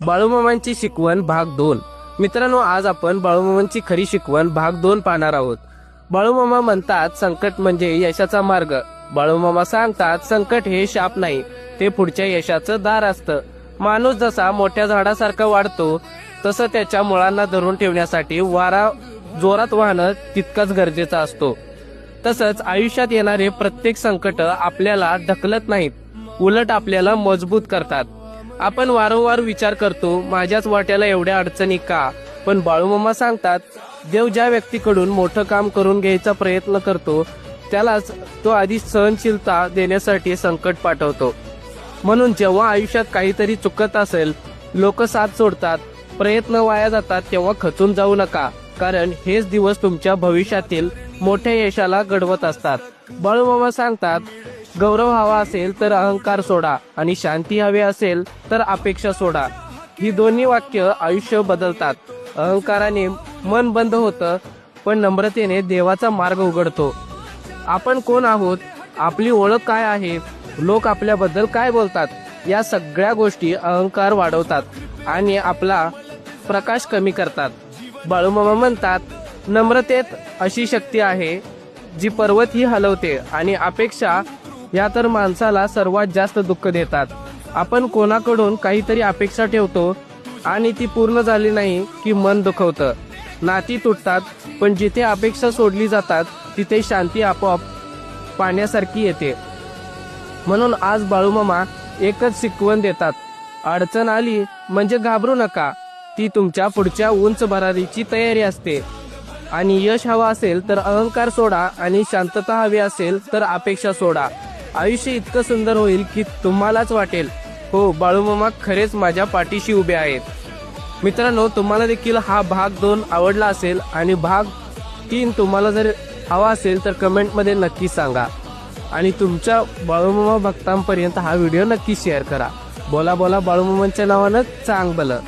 बाळूमामांची शिकवण भाग दोन. मित्रांनो आज आपण बाळूमामांची खरी शिकवण भाग दोन पाहणार आहोत. बाळूमामा म्हणतात संकट म्हणजे यशाचा मार्ग. बाळूमामा सांगतात संकट हे शाप नाही ते पुढच्या यशाचं दार असतं. माणूस जसा मोठ्या झाडासारखा वाढतो तसं त्याच्या मुळांना धरून ठेवण्यासाठी वारा जोरात वाहणं तितकाच गरजेचा असतो. तसंच आयुष्यात येणारे प्रत्येक संकट आपल्याला ढकलत नाहीत उलट आपल्याला मजबूत करतात. आपण वारंवार विचार करतो माझ्याच वाट्याला एवढ्या अडचणी का? पण बाळूमामा सांगतात देव ज्या व्यक्तीकडून मोठं काम करून घ्यायचा प्रयत्न करतो त्यालाच तो आधी सहनशीलता देण्यासाठी संकट पाठवतो. म्हणून जेव्हा आयुष्यात काहीतरी चुकत असेल लोक साथ सोडतात प्रयत्न वाया जातात तेव्हा खचून जाऊ नका. कारण हेच दिवस तुमच्या भविष्यातील मोठ्या यशाला घडवत असतात. बाळूमामा सांगतात गौरव हवा असेल तर अहंकार सोडा आणि शांती हवी असेल तर अपेक्षा सोडा. ही दोन्ही वाक्य आयुष्य बदलतात. अहंकाराने मन बंद होतं पण नम्रतेने देवाचा मार्ग उघडतो. आपण कोण आहोत? आपली ओळख काय आहे? लोक आपल्याबद्दल काय बोलतात? या सगळ्या गोष्टी अहंकार वाढवतात आणि आपला प्रकाश कमी करतात. बाळूमामा म्हणतात नम्रतेत अशी शक्ती आहे जी पर्वत ही हलवते आणि अपेक्षा या तर माणसाला सर्वात जास्त दुःख देतात. आपण कोणाकडून काहीतरी अपेक्षा ठेवतो आणि ती पूर्ण झाली नाही की मन दुखवतं. नाती तुटतात पण जिथे अपेक्षा सोडली जातात तिथे शांती आपोआप पाण्यासारखी येते. म्हणून आज बाळूमामा एकच शिकवण देतात. अडचण आली म्हणजे घाबरू नका. ती तुमच्या पुढच्या उंच भरारीची तयारी असते. आणि यश हवा असेल तर अहंकार सोडा आणि शांतता हवी असेल तर अपेक्षा सोडा. आयुष्य इतकं सुंदर होईल की तुम्हालाच वाटेल. हो बाळूमामा खरेच माझ्या पाठीशी उभे आहेत. मित्रांनो तुम्हाला देखील हा भाग दोन आवडला असेल आणि भाग तीन तुम्हाला जर हवा असेल तर कमेंटमध्ये नक्की सांगा. आणि तुमच्या बाळूमामा भक्तांपर्यंत हा व्हिडिओ नक्की शेअर करा. बोला बोला बाळूमामांच्या नावानं चांग बलं